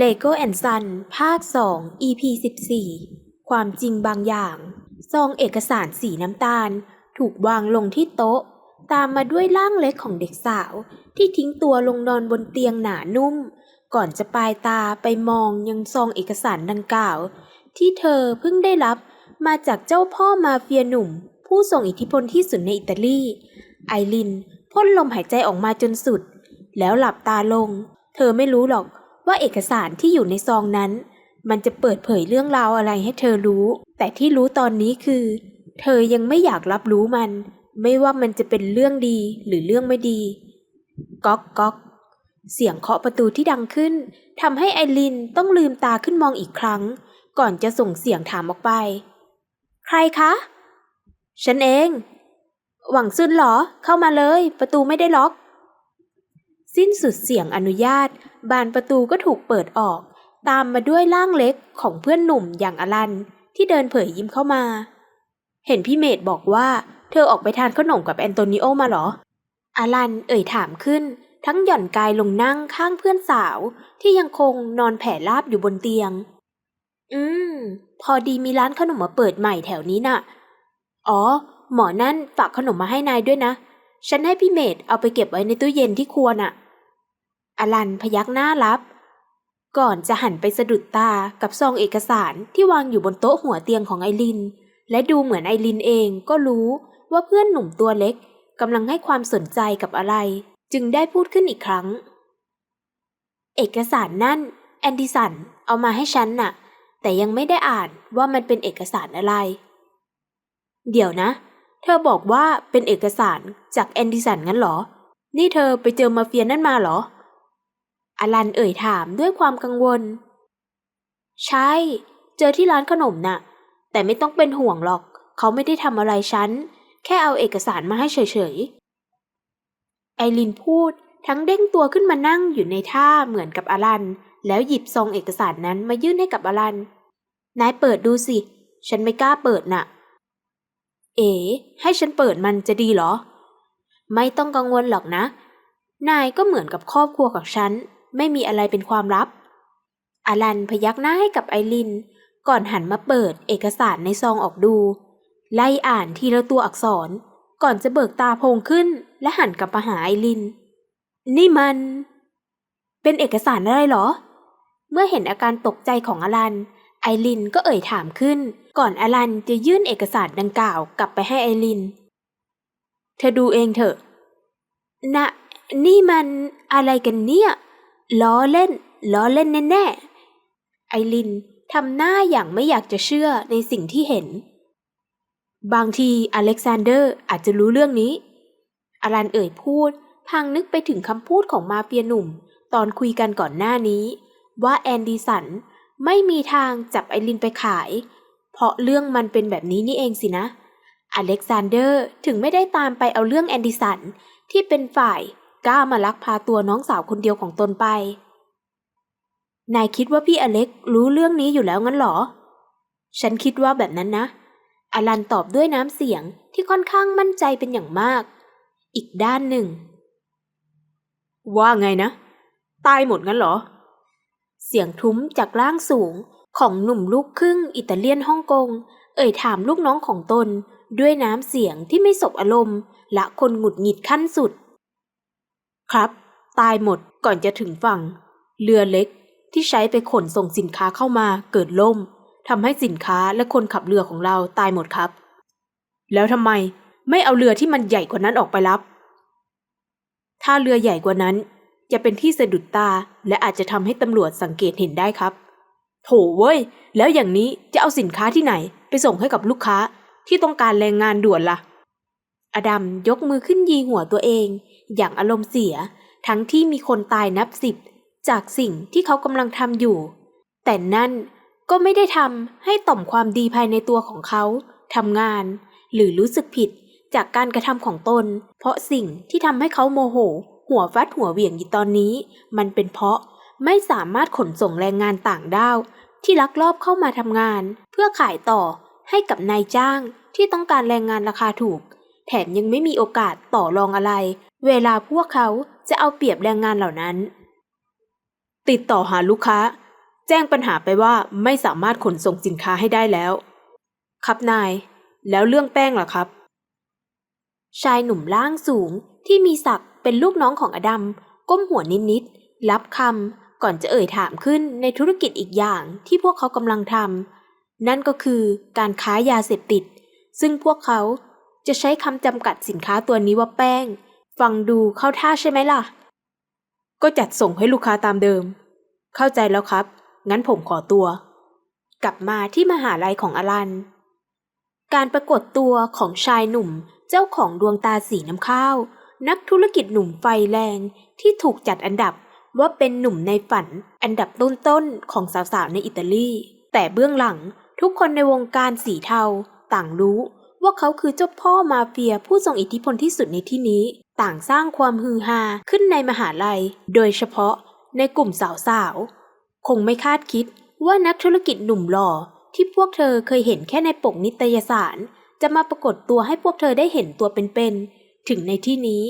Lego and Son ภาค 2 EP 14 ความจริงบางอย่างซองเอกสารสีน้ำตาล ถูกวางลงที่โต๊ะ ตามมาด้วยร่างเล็กของเด็กสาว ที่ทิ้งตัวลงนอนบนเตียงหนานุ่ม ก่อนจะปลายตาไปมองยังซองเอกสารดังกล่าว ที่เธอเพิ่งได้รับมาจากเจ้าพ่อมาเฟียหนุ่ม ผู้ทรงอิทธิพลที่สุดในอิตาลี ไอรินพ่นลมหายใจออกมาจนสุด แล้วหลับตาลง เธอไม่รู้หรอก ว่าเอกสารที่อยู่ในซองนั้น มันจะเปิดเผยเรื่องราวอะไรให้เธอรู้ แต่ที่รู้ตอนนี้คือ เธอยังไม่อยากรับรู้มัน ไม่ว่ามันจะเป็นเรื่องดีหรือเรื่องไม่ดี ก๊อกก๊อกเสียงเคาะประตูที่ดังขึ้นทำให้ไอรินต้องลืมตาขึ้นมองอีกครั้ง ก่อนจะส่งเสียงถามออกไป ใครคะ ฉันเอง หวังซุนเหรอ เข้ามาเลย ประตูไม่ได้ล็อก สิ้นสุดเสียงอนุญาต บานประตูก็ถูกเปิดออก ตามมาด้วยร่างเล็กของเพื่อนหนุ่มอย่างอลัน ที่เดินเผยยิ้มเข้ามา เห็นพี่เมดบอกว่า เธอออกไปทานขนมกับแอนโตนิโอมาหรอ อลันเอ่ยถามขึ้น ทั้งหย่อนกายลงนั่งข้างเพื่อนสาว ที่ยังคงนอนแผ่ราบอยู่บนเตียง อืม พอดีมีร้านขนมมาเปิดใหม่แถวนี้น่ะ อ๋อ หมอนั่นฝากขนมมาให้นายด้วยนะ ฉันให้พี่เมดเอาไปเก็บไว้ในตู้เย็นที่ครัวน่ะ อลันพยักหน้ารับ ก่อนจะหันไปสะดุดตากับซองเอกสารที่วางอยู่บนโต๊ะหัวเตียงของไอริน และดูเหมือนไอรินเองก็รู้ว่าเพื่อนหนุ่มตัวเล็กกำลังให้ความสนใจกับอะไร จึงได้พูดขึ้นอีกครั้ง เอกสารนั่น แอนดิสันเอามาให้ฉันน่ะ แต่ยังไม่ได้อ่านว่ามันเป็นเอกสารอะไร เดี๋ยวนะ เธอบอกว่าเป็นเอกสารจากแอนดิสันงั้นเหรอ นี่เธอไปเจอมาเฟียนั่นมาเหรอ อลันเอ่ยถามด้วยความกังวล ใช่ เจอที่ร้านขนมน่ะ แต่ไม่ต้องเป็นห่วงหรอก เขาไม่ได้ทำอะไรฉัน แค่เอาเอกสารมาให้เฉยๆ ไอรินพูดทั้งเด้งตัวขึ้นมานั่งอยู่ในท่าเหมือนกับอลัน แล้วหยิบซองเอกสารนั้นมายื่นให้กับอลัน นายเปิดดูสิ ฉันไม่กล้าเปิดน่ะ เอ๋ให้ฉันเปิดมันจะดีเหรอ ไม่ต้องกังวลหรอกนะ นายก็เหมือนกับครอบครัวของฉัน ไม่มีอะไรเป็นความลับ อลันพยักหน้าให้กับไอริน ก่อนหันมาเปิดเอกสารในซองออกดู ไล่อ่านทีละตัวอักษร ก่อนจะเบิกตาโพงขึ้น และหันกลับมาหาไอริน นี่มัน เป็นเอกสารอะไรหรอ เมื่อเห็นอาการตกใจของอลัน ไอรินก็เอ่ยถามขึ้น ก่อนอลันจะยื่นเอกสารดังกล่าวกลับไปให้ไอริน เธอดูเองเถอะนะนี่มันอะไรกันเนี่ย ล้อเล่น ล้อเล่นแน่ๆ ไอรินทำหน้าอย่างไม่อยากจะเชื่อในสิ่งที่เห็น บางทีอเล็กซานเดอร์อาจจะรู้เรื่องนี้อลันเอ่ยพูด พางนึกไปถึงคำพูดของมาเฟียหนุ่ม ตอนคุยกันก่อนหน้านี้ ว่าแอนดีสันไม่มีทางจับไอรินไปขาย เพราะเรื่องมันเป็นแบบนี้นี่เองสินะ อเล็กซานเดอร์ถึงไม่ได้ตามไปเอาเรื่องแอนดิสันที่เป็นฝ่าย กล้ามาลักพาตัวน้องสาวคนเดียวของตนไป นายคิดว่าพี่อเล็กรู้เรื่องนี้อยู่แล้วงั้นหรอ ฉันคิดว่าแบบนั้นนะ อลันตอบด้วยน้ำเสียงที่ค่อนข้างมั่นใจเป็นอย่างมาก อีกด้านหนึ่ง ว่าไงนะ ตายหมดงั้นหรอ เสียงทุ้มจากล่างสูงของหนุ่มลูกครึ่งอิตาเลียนฮ่องกง เอ่ยถามลูกน้องของตน ด้วยน้ำเสียงที่ไม่สบอารมณ์ และคนหงุดหงิดขั้นสุด ครับ ตายหมดก่อนจะถึงฝั่ง เรือเล็กที่ใช้ไปขนส่งสินค้าเข้ามาเกิดล่มทำให้สินค้าและคนขับเรือของเราตายหมดครับ แล้วทำไมไม่เอาเรือที่มันใหญ่กว่านั้นออกไปรับ ถ้าเรือใหญ่กว่านั้น จะเป็นที่สะดุดตาและอาจจะทำให้ตำรวจสังเกตเห็นได้ครับ โถเว้ย แล้วอย่างนี้จะเอาสินค้าที่ไหนไปส่งให้กับลูกค้าที่ต้องการแรงงานด่วนล่ะ อดัมยกมือขึ้นยีหัวตัวเอง อย่างอารมณ์เสีย ทั้งที่มีคนตายนับสิบจากสิ่งที่เขากำลังทำอยู่ แต่นั่นก็ไม่ได้ทำให้ต่อมความดีภายในตัวของเขาทำงาน หรือรู้สึกผิดจากการกระทำของตน เพราะสิ่งที่ทำให้เขาโมโห หัวฟัดหัวเหวี่ยงอยู่ตอนนี้ มันเป็นเพราะไม่สามารถขนส่งแรงงานต่างด้าว ที่ลักลอบเข้ามาทำงาน เพื่อขายต่อให้กับนายจ้างที่ต้องการแรงงานราคาถูก แถมยังไม่มีโอกาสต่อรองอะไร เวลาพวกเขาจะเอาเปรียบแรงงานเหล่านั้น ติดต่อหาลูกค้า แจ้งปัญหาไปว่าไม่สามารถขนส่งสินค้าให้ได้แล้ว ครับนาย แล้วเรื่องแป้งล่ะครับ ชายหนุ่มร่างสูงที่มีศักดิ์เป็นลูกน้องของอดัมก้มหัวนิดๆรับคำก่อนจะเอ่ยถามขึ้นในธุรกิจอีกอย่างที่พวกเขากำลังทำนั่นก็คือการค้ายาเสพติด ซึ่งพวกเขาจะใช้คำจำกัดสินค้าตัวนี้ว่าแป้ง ฟังดูเข้าท่าใช่ไหมล่ะ ก็จัดส่งให้ลูกค้าตามเดิม เข้าใจแล้วครับ งั้นผมขอตัว กลับมาที่มหาลัยของอลัน การปรากฏตัวของชายหนุ่มเจ้าของดวงตาสีน้ำข้าว นักธุรกิจหนุ่มไฟแรงที่ถูกจัดอันดับว่าเป็นหนุ่มในฝันอันดับต้นๆของสาวๆในอิตาลี แต่เบื้องหลังทุกคนในวงการสีเทาต่างรู้ ว่าเขาคือเจ้าพ่อมาเฟียผู้ทรงอิทธิพลที่สุดในที่นี้ ต่างสร้างความฮือฮาขึ้นในมหาลัย โดยเฉพาะในกลุ่มสาวๆ คงไม่คาดคิดว่านักธุรกิจหนุ่มหล่อ ที่พวกเธอเคยเห็นแค่ในปกนิตยสาร จะมาปรากฏตัวให้พวกเธอได้เห็นตัวเป็นๆ ถึงในที่นี้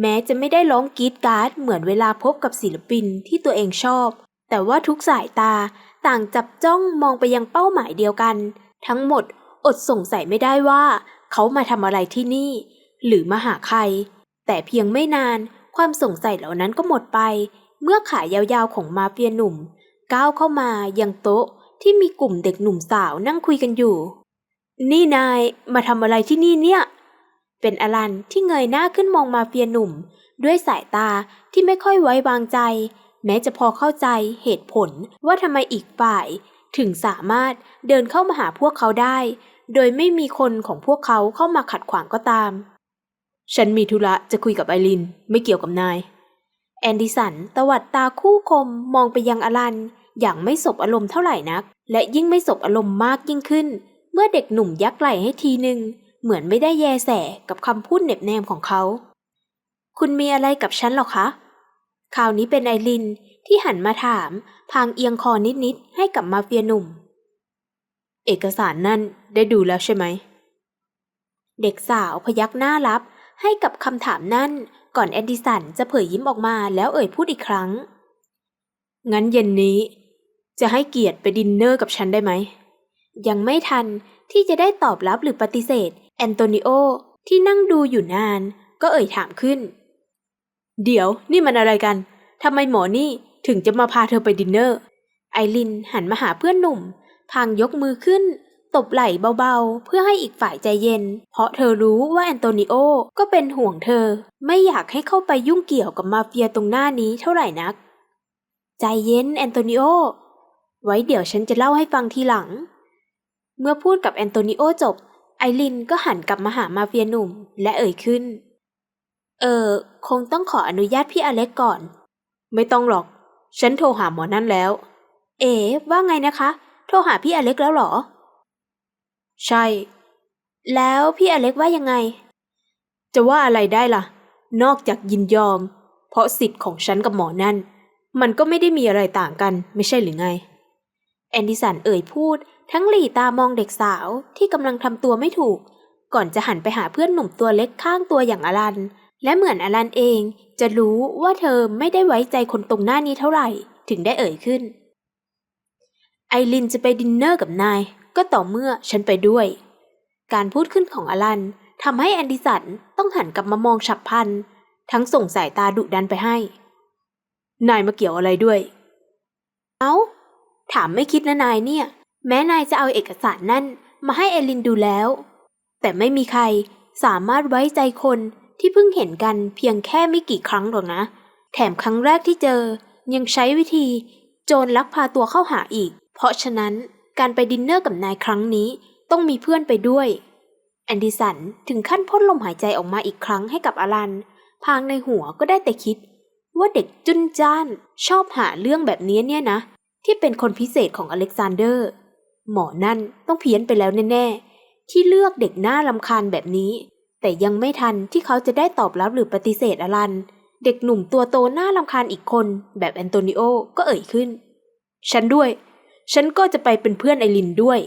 แม้จะไม่ได้ร้องกรีดการ์ดเหมือนเวลาพบกับศิลปินที่ตัวเองชอบ แต่ว่าทุกสายตาต่างจับจ้องมองไปยังเป้าหมายเดียวกัน ทั้งหมด อดสงสัยไม่ได้ว่า เขามาทำอะไรที่นี่ หรือมาหาใคร แต่เพียงไม่นานความสงสัยเหล่านั้นก็หมดไป เมื่อขายาวๆของมาเฟียหนุ่ม ก้าวเข้ามายังโต๊ะที่มีกลุ่มเด็กหนุ่มสาวนั่งคุยกันอยู่ นี่นายมาทำอะไรที่นี่เนี่ย เป็นอลันที่เงยหน้าขึ้นมองมาเฟียหนุ่ม ด้วยสายตาที่ไม่ค่อยไว้วางใจ แม้จะพอเข้าใจเหตุผลว่าทำไมอีกฝ่าย ถึงสามารถเดินเข้ามาหาพวกเขาได้ โดยไม่มีคนของพวกเขาเข้ามาขัดขวางก็ตาม ฉันมีธุระจะคุยกับไอริน ไม่เกี่ยวกับนาย แอนดิสันตวัดตาคู่คมมองไปยังอลัน อย่างไม่สบอารมณ์เท่าไหร่นัก และยิ่งไม่สบอารมณ์มากยิ่งขึ้น เมื่อเด็กหนุ่มยักไหล่ให้ทีหนึ่งเหมือนไม่ได้แยแสกับคำพูดเหน็บแนมของเขา คุณมีอะไรกับฉันหรอคะ คราวนี้เป็นไอรินที่หันมาถาม พางเอียงคอนิดๆให้กับมาเฟียหนุ่ม เอกสารนั่นได้ดูแล้วใช่ไหม เด็กสาวพยักหน้ารับให้กับคำถามนั่นก่อนแอนดิสันจะเผยยิ้มออกมาแล้วเอ่ยพูดอีกครั้ง งั้นเย็นนี้ จะให้เกียรติไปดินเนอร์กับฉันได้ไหม ยังไม่ทันที่จะได้ตอบรับหรือปฏิเสธ แอนโตนิโอที่นั่งดูอยู่นาน ก็เอ่ยถามขึ้น เดี๋ยวนี่มันอะไรกันทำไมหมอนี่ถึงจะมาพาเธอไปดินเนอร์ ไอรินหันมาหาเพื่อนหนุ่ม พางยกมือขึ้น ตบไหล่เบาๆ เพื่อให้อีกฝ่ายใจเย็น เพราะเธอรู้ว่าแอนโตนิโอก็เป็นห่วงเธอ ไม่อยากให้เข้าไปยุ่งเกี่ยวกับมาเฟียตรงหน้านี้เท่าไหร่นัก ใจเย็นแอนโตนิโอ ไว้เดี๋ยวฉันจะเล่าให้ฟังทีหลัง เมื่อพูดกับแอนโตนิโอจบ ไอรินก็หันกลับมาหามาเฟียหนุ่ม และเอ่ยขึ้น เออ คงต้องขออนุญาตพี่อเล็กก่อน ไม่ต้องหรอก ฉันโทรหาหมอนั่นแล้ว เอ๋ว่าไงนะคะ โทรหาพี่อเล็กแล้วเหรอ ใช่ แล้วพี่อเล็กว่ายังไง จะว่าอะไรได้ล่ะ นอกจากยินยอม เพราะสิทธิ์ของฉันกับหมอนั่น มันก็ไม่ได้มีอะไรต่างกันไม่ใช่หรือไง แอนดิสันเอ่ยพูด ทั้งหลีตามองเด็กสาวที่กำลังทำตัวไม่ถูก ก่อนจะหันไปหาเพื่อนหนุ่มตัวเล็กข้างตัวอย่างอลัน และเหมือนอลันเองจะรู้ว่าเธอไม่ได้ไว้ใจคนตรงหน้านี้เท่าไหร่ถึงได้เอ่ยขึ้น ไอรินจะไปดินเนอร์กับนาย ก็ต่อเมื่อฉันไปด้วย การพูดขึ้นของอลันทำให้แอนดิสันต้องหันกลับมามองฉับพลัน ทั้งส่งสายตาดุดันไปให้ นายมาเกี่ยวอะไรด้วย เอ้า ถามไม่คิดนะนายเนี่ย แม้นายจะเอาเอกสารนั่นมาให้เอลินดูแล้ว แต่ไม่มีใครสามารถไว้ใจคนที่เพิ่งเห็นกันเพียงแค่ไม่กี่ครั้งหรอกนะ แถมครั้งแรกที่เจอยังใช้วิธี โจรลักพาตัวเข้าหาอีก เพราะฉะนั้นการไปดินเนอร์กับนายครั้งนี้ต้องมีเพื่อนไปด้วย แอนดิสันถึงขั้นพ่นลมหายใจออกมาอีกครั้งให้กับอลัน พางในหัวก็ได้แต่คิด ว่าเด็กจุนจ้านชอบหาเรื่องแบบนี้เนี่ยนะ ที่เป็นคนพิเศษของอเล็กซานเดอร์ หมอนั่นต้องเพี้ยนไปแล้วแน่ๆ ที่เลือกเด็กหน้าลำคาญแบบนี้ แต่ยังไม่ทันที่เขาจะได้ตอบรับหรือปฏิเสธอลัน เด็กหนุ่มตัวโตหน้าลำคาญอีกคน แบบแอนโตนิโอก็เอ่ยขึ้น ฉันด้วย ฉันก็จะไปเป็นเพื่อนไอรินด้วย